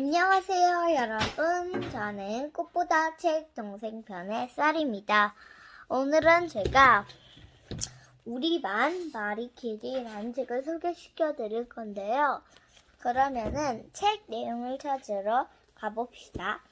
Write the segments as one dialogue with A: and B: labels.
A: 안녕하세요, 여러분. 저는 꽃보다 책 동생 편의 쌀입니다. 오늘은 제가 우리 반 마리키리라는 책을 소개시켜 드릴 건데요. 그러면은 책 내용을 찾으러 가봅시다.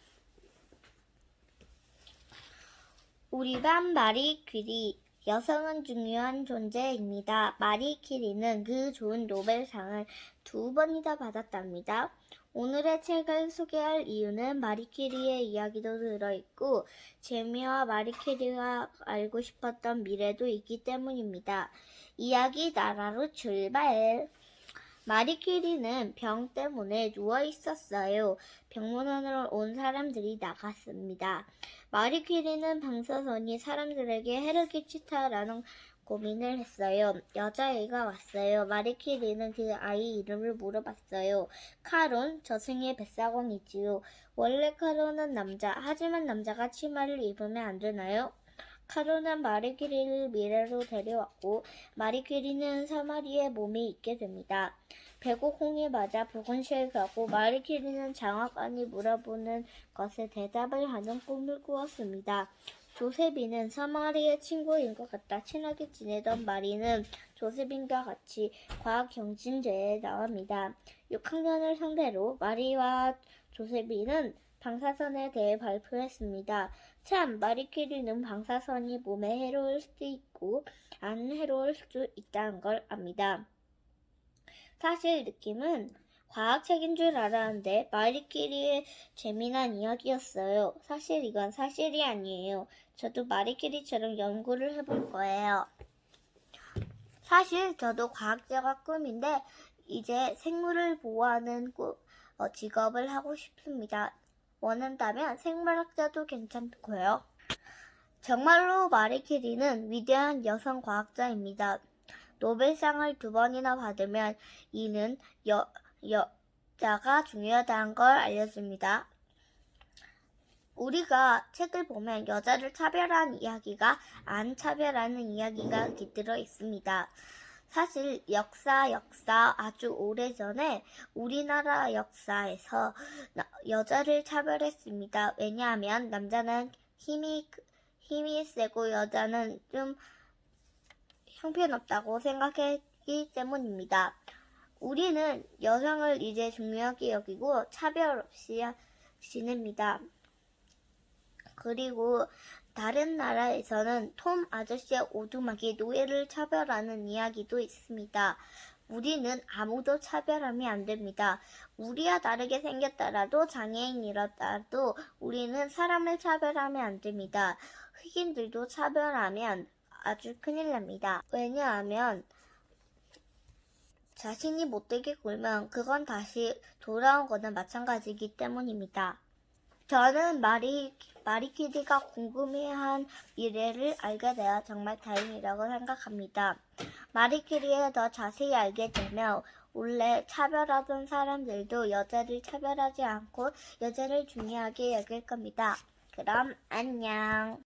A: 우리 반 마리퀴리 여성은 중요한 존재입니다. 마리퀴리는 그 좋은 노벨상을 두 번이나 받았답니다. 오늘의 책을 소개할 이유는 마리퀴리의 이야기도 들어있고 재미와 마리퀴리가 알고 싶었던 미래도 있기 때문입니다. 이야기 나라로 출발! 마리퀴리는 병 때문에 누워 있었어요. 병원으로 온 사람들이 나갔습니다. 마리퀴리는 방사선이 사람들에게 해를 끼치다라는 고민을 했어요. 여자아이가 왔어요. 마리퀴리는 그 아이 이름을 물어봤어요. 카론, 저승의 뱃사공이지요. 원래 카론은 남자, 하지만 남자가 치마를 입으면 안 되나요? 카론은 마리퀴리를 미래로 데려왔고 마리퀴리는 사마리의 몸에 있게 됩니다. 배고콩이 맞아 붉은실 가고 마리퀴리는 장화관이 물어보는 것에 대답을 하는 꿈을 꾸었습니다. 조세빈은 사마리의 친구인 것 같다. 친하게 지내던 마리는 조세빈과 같이 과학 경진대회에 나갑니다. 6학년을 상대로 마리와 조세빈은 방사선에 대해 발표했습니다. 참, 마리퀴리는 방사선이 몸에 해로울 수도 있고 안 해로울 수도 있다는 걸 압니다. 사실 느낌은 과학책인 줄 알았는데 마리퀴리의 재미난 이야기였어요. 사실 이건 사실이 아니에요. 저도 마리퀴리처럼 연구를 해볼 거예요. 사실 저도 과학자가 꿈인데 이제 생물을 보호하는 꾸- 어, 직업을 하고 싶습니다. 원한다면 생물학자도 괜찮고요. 정말로 마리퀴리는 위대한 여성 과학자입니다. 노벨상을 두 번이나 받으면 이는 여, 여자가 중요하다는 걸 알려줍니다. 우리가 책을 보면 여자를 차별하는 이야기가 안 차별하는 이야기가 깃들어 있습니다. 사실 역사 역사 아주 오래전에 우리나라 역사에서 나- 여자를 차별했습니다. 왜냐하면 남자는 힘이 힘이 세고 여자는 좀 형편없다고 생각했기 때문입니다. 우리는 여성을 이제 중요하게 여기고 차별 없이 지냅니다. 그리고 다른 나라에서는 톰 아저씨의 오두막이 노예를 차별하는 이야기도 있습니다. 우리는 아무도 차별하면 안 됩니다. 우리와 다르게 생겼더라도 장애인이라도 우리는 사람을 차별하면 안 됩니다. 흑인들도 차별하면 아주 큰일 납니다. 왜냐하면 자신이 못되게 굴면 그건 다시 돌아온 거나 마찬가지이기 때문입니다. 저는 마리, 마리키디가 궁금해한 미래를 알게 되어 정말 다행이라고 생각합니다. 마리키리에 더 자세히 알게 되면 원래 차별하던 사람들도 여자를 차별하지 않고 여자를 중요하게 여길 겁니다. 그럼 안녕.